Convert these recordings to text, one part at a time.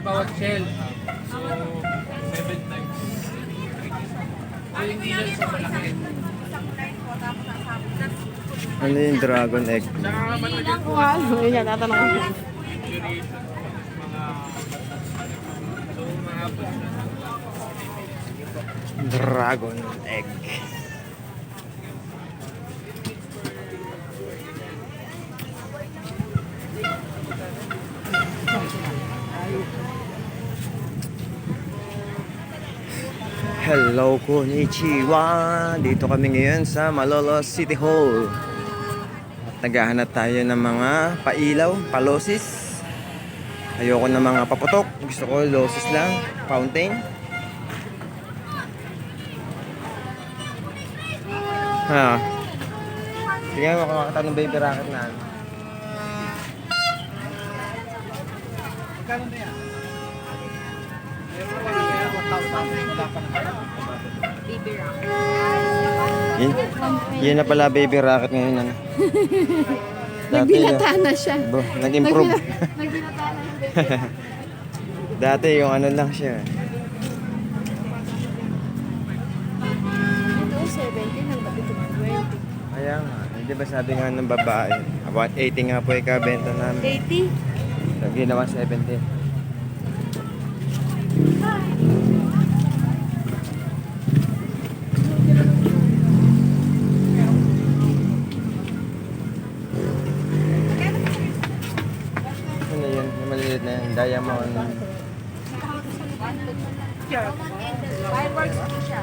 bawat shell. So, 7 times. So, hindi yan sa malaki. Ano yung dragon egg? Saka matagyan po. Ano yun, tatanong ko. Dragon egg. Hello, konnichiwa! Dito kami ngayon sa Malolos City Hall. At naghahanap tayo ng mga pailaw, palosis. Ayoko ng mga paputok. Gusto ko losis lang, fountain. Ha? Tingnan mo kung makakita ng baby rocket na. Ano. Yun, yun na pala baby rocket ngayon. Ano? Dati, Nagbinata na siya. Bo, nag-improve. Nagbinata na yung baby. Dati yung ano lang siya. Ito, 17 ang ba't ito 20? Kaya nga, hindi ba sabi nga ng babae, about 80 nga po ikabenta namin. 80? So, ginawa 70. Ano yun? Yung maliliit na yun. Diamond. Fireworks po siya.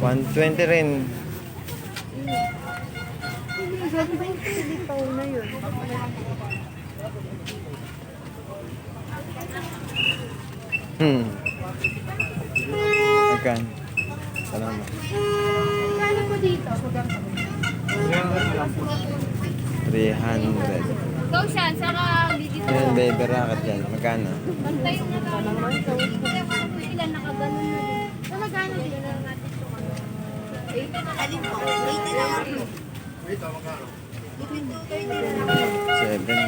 One twenty rin. Sabi ko, litaw na yun. Hmm. Magkan. Salamat. Kano po dito? 300. Ikaw siya, saka dito. Yan, baby rocket yan. Magkano? Bantay yung nakaganong. Ilan nakaganon na din. So, magkano din? Alin po? 80 lang ako. Seven.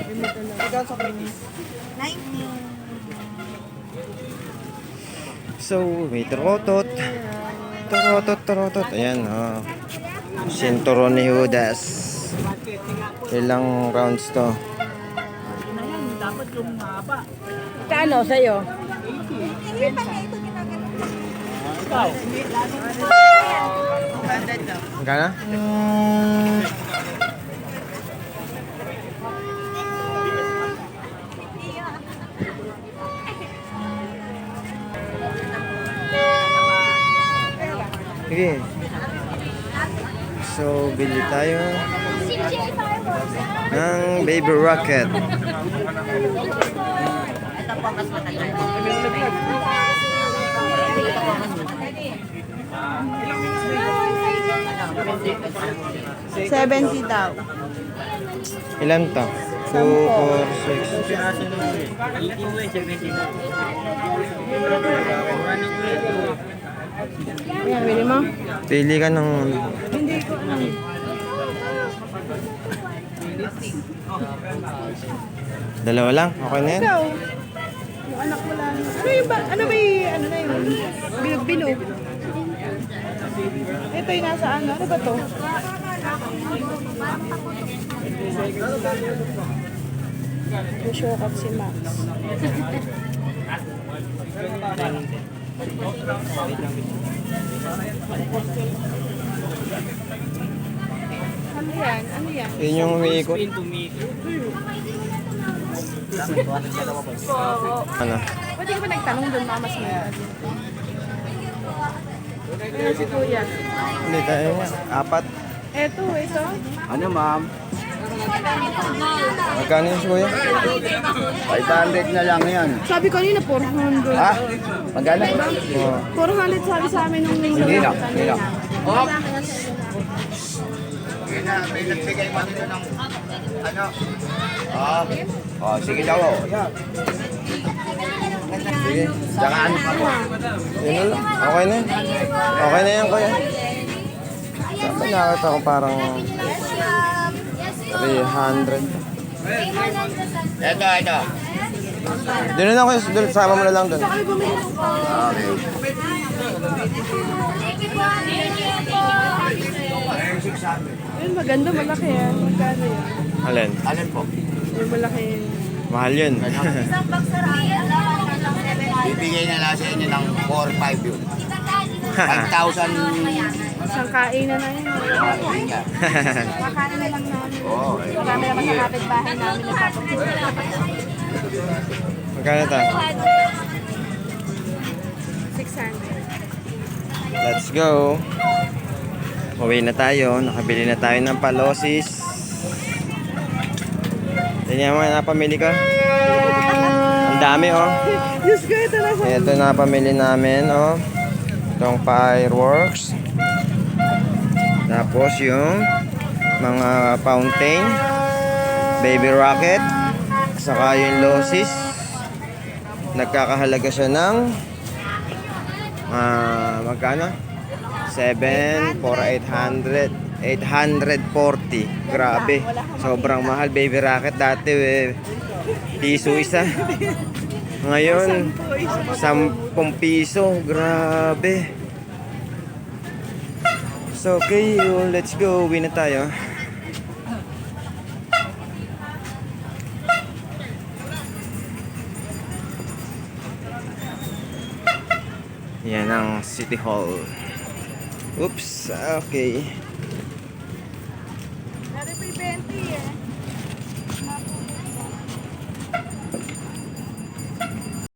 90. So, may turotot. Turotot, turotot. Ayan, oh. Sinturon ni Judas. Ilang rounds to? Kano sa'yo? Magkano? Sige. So, bili tayo ng baby rocket. Seventy daw. Ilan to? 2, 4, 6. Ayan, bili mo? Pili ka ng... Hindi ko alam. Dalawa lang? Okay na yan? Ikaw? Yung anak mo lang. Ano yung ba? Ano ba yung, ano na yun? Bilog-bilog. Ito yung nasa ano? Ano ba to? Show up si Max. Ano yan? Ano yan? Yun yung umiikot. Ano? Pwede ka ba nagtanong doon, mama sa mga Ayan si kuya. Hindi tayo nga. Apat. Eto, ito. Ano ma'am? Magkano yung kuya? 500 na lang yan. Sabi ko kanina 400. Ha? Magkano? Oh. 400 sabi sa amin nung Hindi na, hindi na. Oh. May nagbigay pa nito ng ano? Ah, oh, sige daw. oh. Sige. Tsaka ano pa po? Yun na lang. Okay na yan. Okay na yan, kuya. Saan nakita ko parang 300. Ito, ito. Doon na lang kuya. Doon, sama mo na lang doon. Okay. Ayun, maganda, malaki yan. Magkano yan? Alin? Alin po? Yung malaki yan. Mahal yun. Bibigay na lang sa inyo ng 4-5 yun. 5,000 Isang kainan na yun. Kakain na lang namin. Oo. Marami naman sa kapitbahay namin na Magkano ta? 600. Let's go. Uwi na tayo. Nakabili na tayo ng palosis. Tingnan mo, napamili ka. Ang dami, oh. Ko, ito na. Ito na pamili namin, oh. Itong fireworks. Tapos yung mga fountain, baby rocket, saka yung losis. Nagkakahalaga siya ng ah magkano? 7 for 800 840 grabe. Sobrang mahal. Baby rocket dati eh, piso isa. Ngayon 10 piso. Grabe So, okay, let's go. Uwi na tayo. Yan ang City Hall. Oops, ah, okay. Dari 20 eh.